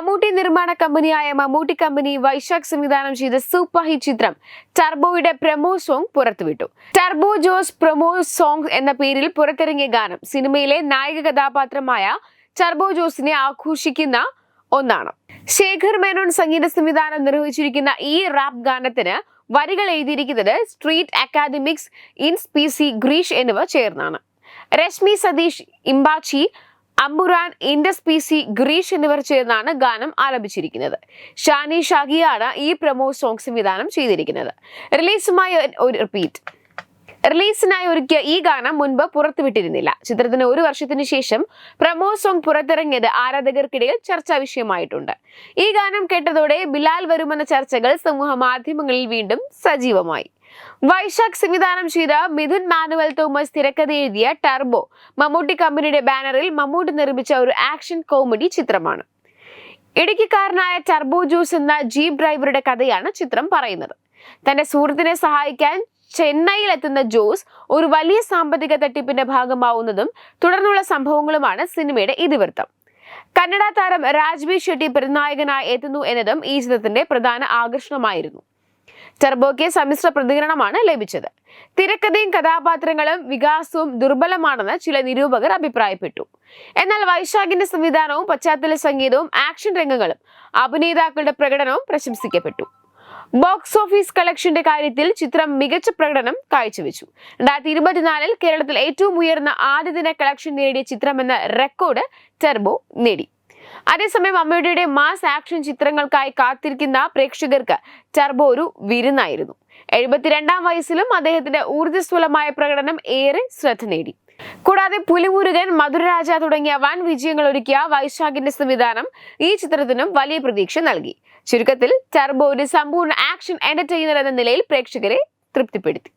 മമ്മൂട്ടി നിർമ്മാണ കമ്പനിയായ മമ്മൂട്ടി കമ്പനി വൈശാഖ് സംവിധാനം ചെയ്ത സൂപ്പർ ഹിറ്റ് ചിത്രം ടർബോയുടെ പ്രമോ സോങ് പുറത്തുവിട്ടു. ടർബോ ജോസ് പ്രമോ സോങ് എന്ന പേരിൽ പുറത്തിറങ്ങിയ ഗാനം സിനിമയിലെ നായക കഥാപാത്രമായ ടർബോ ജോസിനെ ആഘോഷിക്കുന്ന ഒന്നാണ്. ശേഖർ മേനോൻ സംഗീത സംവിധാനം നിർവഹിച്ചിരിക്കുന്ന ഈ റാപ്പ് ഗാനത്തിന് വരികൾ എഴുതിയിരിക്കുന്നത് street academics Indus P C Greesh എന്നിവ ചേർന്നാണ്. Rashmi Satheesh ഇംബാച്ചി അമ്പുറാൻ Indus P C Greesh എന്നിവർ ചേർന്നാണ് ഗാനം ആലപിച്ചിരിക്കുന്നത്. ഷാനി ഷാഗിയാണ് ഈ പ്രമോ സോങ് സംവിധാനം ചെയ്തിരിക്കുന്നത്. റിലീസുമായി ഒരു റിപ്പീറ്റ് റിലീസിനായി ഒരുക്കിയ ഈ ഗാനം മുൻപ് പുറത്തുവിട്ടിരുന്നില്ല. ചിത്രത്തിന് ഒരു വർഷത്തിന് ശേഷം പ്രമോ സോങ് പുറത്തിറങ്ങിയത് ആരാധകർക്കിടയിൽ ചർച്ചാ വിഷയമായിട്ടുണ്ട്. ഈ ഗാനം കേട്ടതോടെ ബിലാൽ വരുമെന്ന ചർച്ചകൾ സമൂഹ മാധ്യമങ്ങളിൽ വീണ്ടും സജീവമായി. വൈശാഖ് സംവിധാനം ചെയ്ത മിഥുൻ മാനുവൽ തോമസ് തിരക്കഥ എഴുതിയ ടർബോ മമ്മൂട്ടി കമ്പനിയുടെ ബാനറിൽ മമ്മൂട്ടി നിർമ്മിച്ച ഒരു ആക്ഷൻ കോമഡി ചിത്രമാണ്. ഇടുക്കിക്കാരനായ ടർബോ ജൂസ് എന്ന ജീപ്പ് ഡ്രൈവറുടെ കഥയാണ് ചിത്രം പറയുന്നത്. തന്റെ സുഹൃത്തിനെ സഹായിക്കാൻ ചെന്നൈയിൽ എത്തുന്ന ജോസ് ഒരു വലിയ സാമ്പത്തിക തട്ടിപ്പിന്റെ ഭാഗമാവുന്നതും തുടർന്നുള്ള സംഭവങ്ങളുമാണ് സിനിമയുടെ ഇതിവൃത്തം. കന്നഡ താരം രാജ്ബി ഷെട്ടി പ്രതിനായകനായി എത്തുന്നു എന്നതും ഈ ചിത്രത്തിന്റെ പ്രധാന ആകർഷണമായിരുന്നു. ടർബോയ്ക്ക് സമ്മിശ്ര പ്രതികരണമാണ് ലഭിച്ചത്. തിരക്കഥയും കഥാപാത്രങ്ങളും വികാസവും ദുർബലമാണെന്ന് ചില നിരൂപകർ അഭിപ്രായപ്പെട്ടു. എന്നാൽ വൈശാഖിന്റെ സംവിധാനവും പശ്ചാത്തല സംഗീതവും ആക്ഷൻ രംഗങ്ങളും അഭിനേതാക്കളുടെ പ്രകടനവും പ്രശംസിക്കപ്പെട്ടു. ബോക്സ് ഓഫീസ് കളക്ഷന്റെ കാര്യത്തിൽ ചിത്രം മികച്ച പ്രകടനം കാഴ്ചവെച്ചു. രണ്ടായിരത്തി ഇരുപത്തിനാലിൽ കേരളത്തിൽ ഏറ്റവും ഉയർന്ന ആദ്യ ദിന കളക്ഷൻ നേടിയ ചിത്രമെന്ന റെക്കോർഡ് ടെർബോ നേടി. അതേസമയം അമ്മയുടെ മാസ് ആക്ഷൻ ചിത്രങ്ങൾക്കായി കാത്തിരിക്കുന്ന പ്രേക്ഷകർക്ക് ടർബോ ഒരു വിരുന്നായിരുന്നു. എഴുപത്തിരണ്ടാം വയസ്സിലും അദ്ദേഹത്തിന്റെ ഊർജസ്വലമായ പ്രകടനം ഏറെ ശ്രദ്ധ നേടി. കൂടാതെ പുലിമുരുകൻ മധുരരാജ തുടങ്ങിയ വൻ വിജയങ്ങൾ ഒരുക്കിയ വൈശാഖിന്റെ സംവിധാനം ഈ ചിത്രത്തിനും വലിയ പ്രതീക്ഷ നൽകി. ചുരുക്കത്തിൽ ടർബോ ഒരു സമ്പൂർണ ആക്ഷൻ എന്റർടൈനർ എന്ന നിലയിൽ പ്രേക്ഷകരെ തൃപ്തിപ്പെടുത്തി.